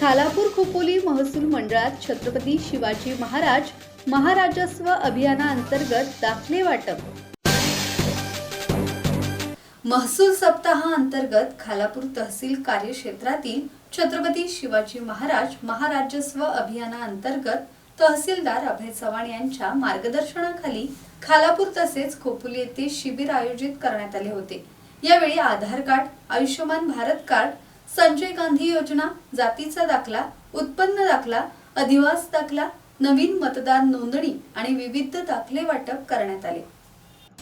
खालापूर खोपोली महसूल मंडळात छत्रपती शिवाजी महाराज महाराजस्व अभियानाअंतर्गत दाखले वाटप. महसूल सप्ताहाअंतर्गत खालापूर तहसील कार्यक्षेत्रातील छत्रपती शिवाजी महाराज महाराजस्व अभियानाअंतर्गत तहसीलदार अभय चव्हाण यांच्या मार्गदर्शनाखाली खालापूर तसेच खोपोली येथे शिबिर आयोजित करण्यात आले होते. यावेळी आधार कार्ड आयुष्यमान भारत कार्ड संजय गांधी योजना जातीचा दाखला उत्पन्न दाखला अधिवास दाखला नवीन मतदार नोंदणी आणि विविध दाखले वाटप करण्यात आले.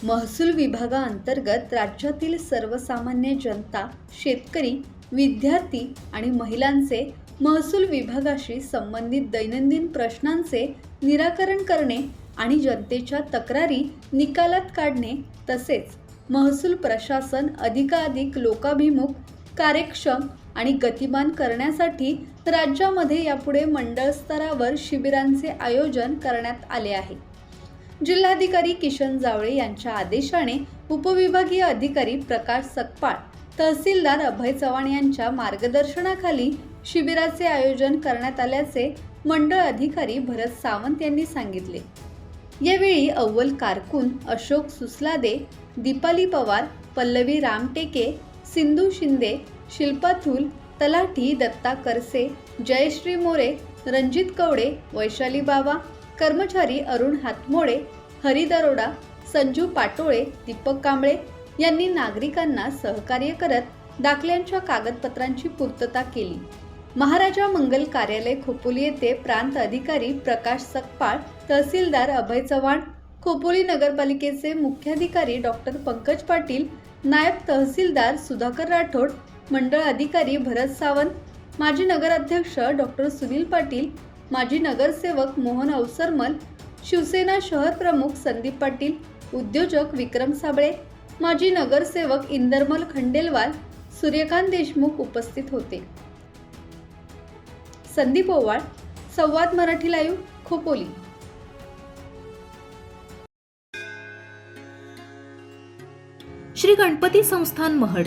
महसूल विभागाअंतर्गत राज्यातील सर्वसामान्य जनता शेतकरी विद्यार्थी आणि महिलांचे महसूल विभागाशी संबंधित दैनंदिन प्रश्नांचे निराकरण करणे आणि जनतेच्या तक्रारी निकालात काढणे तसेच महसूल प्रशासन अधिकाधिक लोकाभिमुख कार्यक्षम आणि गतिमान करण्यासाठी राज्यामध्ये यापुढे मंडळ स्तरावर शिबिरांचे आयोजन करण्यात आले आहे. जिल्हाधिकारी किशन जावळे यांच्या आदेशाने उपविभागीय अधिकारी प्रकाश सकपाळ तहसीलदार अभय चव्हाण यांच्या मार्गदर्शनाखाली शिबिराचे आयोजन करण्यात आल्याचे मंडळ अधिकारी भरत सावंत यांनी सांगितले. यावेळी अव्वल कारकून अशोक सुसलादे दीपाली पवार पल्लवी रामटेके सिंधू शिंदे शिल्पा थूल तलाठी दत्ता करसे जयश्री मोरे रणजित कवडे वैशाली बाबा कर्मचारी अरुण हातमोडे हरी दरोडा संजू पाटोळे दीपक कांबळे यांनी नागरिकांना सहकार्य करत दाखल्यांच्या कागदपत्रांची पूर्तता केली. महाराजा मंगल कार्यालय खोपोली येथे प्रांत अधिकारी प्रकाश सकपाळ तहसीलदार अभय चव्हाण खोपोली नगरपालिकेचे मुख्याधिकारी डॉक्टर पंकज पाटील नायब तहसीलदार सुधाकर राठोड मंडळ अधिकारी भरत सावंत माजी नगराध्यक्ष डॉक्टर सुनील पाटील माजी नगरसेवक मोहन अवसरमल शिवसेना शहर प्रमुख संदीप पाटील उद्योजक विक्रम साबळे माजी नगरसेवक इंदरमल खंडेलवाल सूर्यकांत देशमुख उपस्थित होते. संदीप ओवाळ संवाद मराठी लाईव्ह खोपोली. श्री गणपती संस्थान महड.